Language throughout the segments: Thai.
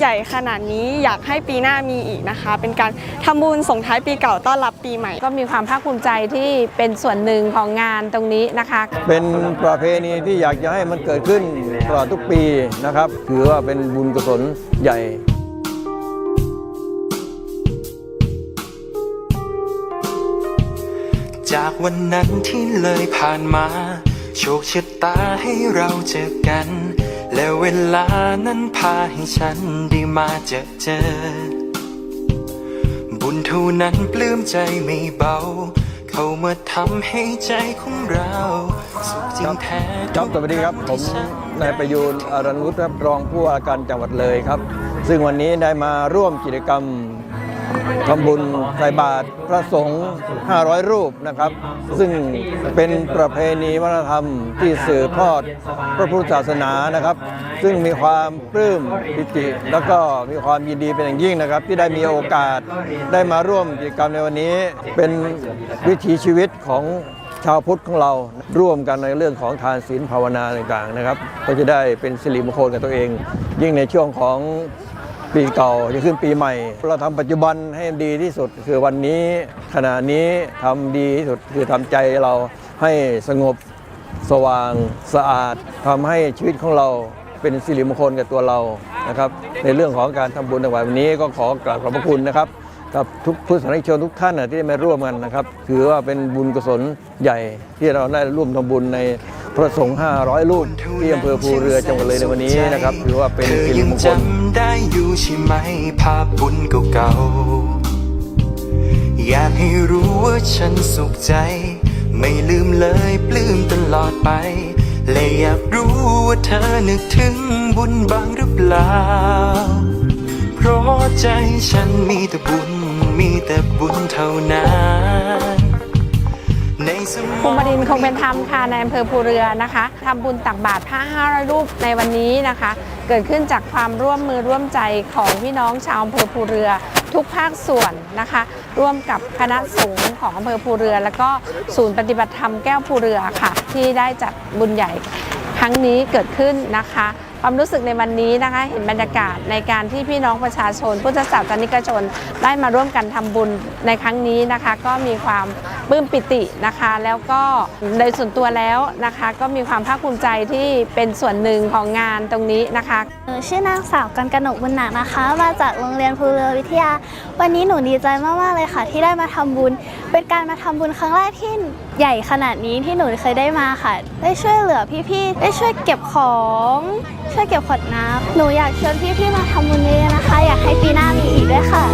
ใหญ่ขนาดนี้อยากให้ปีหน้ามีอีกนะคะ เป็นการทำบุญส่งท้ายปีเก่าต้อนรับปีใหม่ ก็มีความภาคภูมิใจที่เป็นส่วนหนึ่งของงานตรงนี้นะคะ เป็นประเพณีที่อยากจะให้มันเกิดขึ้นตลอดทุกปีนะครับ ถือว่าเป็นบุญกุศลใหญ่จากวันนั้นที่เลยผ่านมา โชคชะตาให้เราเจอกัน และเวลานั้นพาให้ฉันได้มาเจอเจอ บุญเท่านั้นปลื้มใจไม่เบา เข้ามาทำให้ใจของเราสุขจริงแท้จอบสวัสดีครับ ผมนายประยูนอรันวุฒิรับรองผู้ว่าการจังหวัดเลยครับ ซึ่งวันนี้ได้มาร่วมกิจกรรม ทำบุญใส่บาตรพระสงฆ์ 500 รูปนะครับ ซึ่งเป็นประเพณีวัฒนธรรมที่สืบทอดพระพุทธศาสนานะครับ ซึ่งมีความปลื้มปิติ แล้วก็มีความยินดีเป็นอย่างยิ่งนะครับ ที่ได้มีโอกาสได้มาร่วมกิจกรรมในวันนี้ เป็นวิถีชีวิตของชาวพุทธของเราร่วมกันในเรื่องของทานศีลภาวนาต่างๆนะครับ ก็จะได้เป็นสิริมงคลกับตัวเอง ยิ่งในช่วงของ ปีเก่าจะขึ้นปีใหม่ เราทำปัจจุบันให้ดีที่สุด คือวันนี้ขณะนี้ทำดีที่สุดคือทำใจเราให้สงบสว่างสะอาดทำให้ชีวิตของเราเป็นสิริมงคลกับตัวเรานะครับ ในเรื่องของการทำบุญในวันนี้ก็ขอกราบขอบพระคุณนะครับ กับทุกผู้สาธารณชนทุกท่านที่ได้มาร่วมกันนะครับ ถือว่าเป็นบุญกุศลใหญ่ที่เราได้ร่วมทำบุญใน พระสงฆ์500 รูปที่อำเภอภูเรือจังหวัดเลยในวันนี้นะครับถือว่าเป็นสิริมงคลได้อยู่ใช่ไหมภาพบุญเก่าๆอยากให้รู้ว่าฉันสุขใจ ไม่ลืมเลยปลื้มตลอดไปและอยากรู้ว่าเธอนึกถึงบุญบ้างหรือเปล่า เพราะใจฉันมีแต่บุญมีแต่บุญเท่านั้น ภูมิบดินคงเป็นธรรมค่ะในอำเภอภูเรือนะคะทำบุญตักบาตรผ้า500รูปในวันนี้นะคะ เกิดขึ้นจากความร่วมมือร่วมใจของพี่น้องชาวอำเภอภูเรือทุกภาคส่วนนะคะ ร่วมกับคณะสงฆ์ของอำเภอภูเรือ แล้วก็ศูนย์ปฏิบัติธรรมแก้วภูเรือค่ะ ที่ได้จัดบุญใหญ่ครั้งนี้เกิดขึ้นนะคะ ความรู้สึกในวันนี้นะคะเห็นบรรยากาศในการที่พี่น้องประชาชน พุทธศาสนิกชน ได้มาร่วมกันทำบุญในครั้งนี้นะคะ ก็มีความปลื้มปิตินะคะ แล้วก็โดยส่วนตัวแล้วนะคะ ก็มีความภาคภูมิใจที่เป็นส่วนหนึ่งของงานตรงนี้นะคะหนูชื่อนางสาวกันกนกบุญหนักนะคะ มาจากโรงเรียนภูเรือวิทยา วันนี้หนูดีใจมากๆเลยค่ะ ที่ได้มาทำบุญ เป็นการมาทำบุญครั้งแรกที่ใหญ่ขนาดนี้ที่หนูเคยได้มาค่ะ ได้ช่วยเหลือพี่ๆได้ช่วยเก็บของ ช่วยเก็บขวดน้ำหนูอยากชวนพี่ๆมาทำบุญเยอะนะคะ อยากให้ปีหน้ามีอีกด้วยค่ะ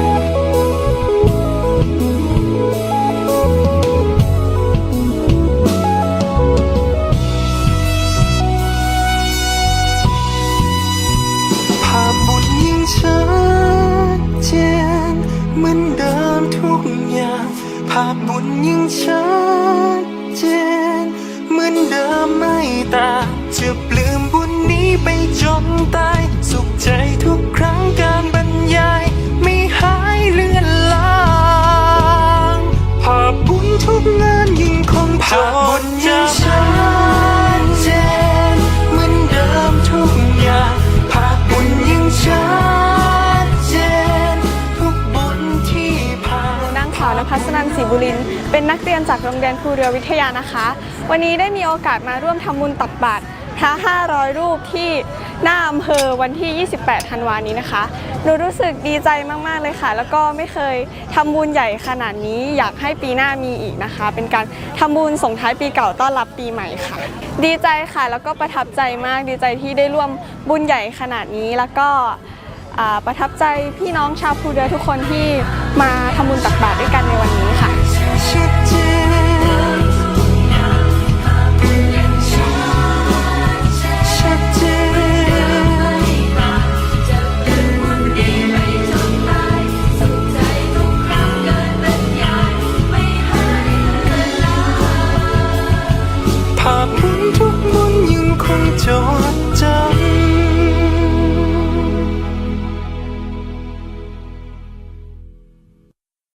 ภาพบุญยิ่งชัดเจนเหมือนเดิมทุกอย่าง ภาพบุญยิ่งชัด สนันศรีบุริน เป็นนักเรียนจากโรงเรียนครูเรือวิทยานะคะ วันนี้ได้มีโอกาสมาร่วมทำบุญตักบาตรพระ500 รูปที่หน้าอำเภอวันที่ 28 ธันวานี้นะคะหนูรู้สึกดีใจมากๆเลยค่ะ แล้วก็ไม่เคยทำบุญใหญ่ขนาดนี้อยากให้ปีหน้ามีอีกนะคะ เป็นการทำบุญส่งท้ายปีเก่าต้อนรับปีใหม่ค่ะ ดีใจค่ะแล้วก็ประทับใจมากดีใจที่ได้ร่วมบุญใหญ่ขนาดนี้แล้วก็ ประทับใจพี่น้องชาวภูเรือทุกคนที่มาทำบุญตักบาตรด้วยกันในวันนี้ค่ะชัดเจนชัดเจนภาพบุญทุกมุนยังคงจด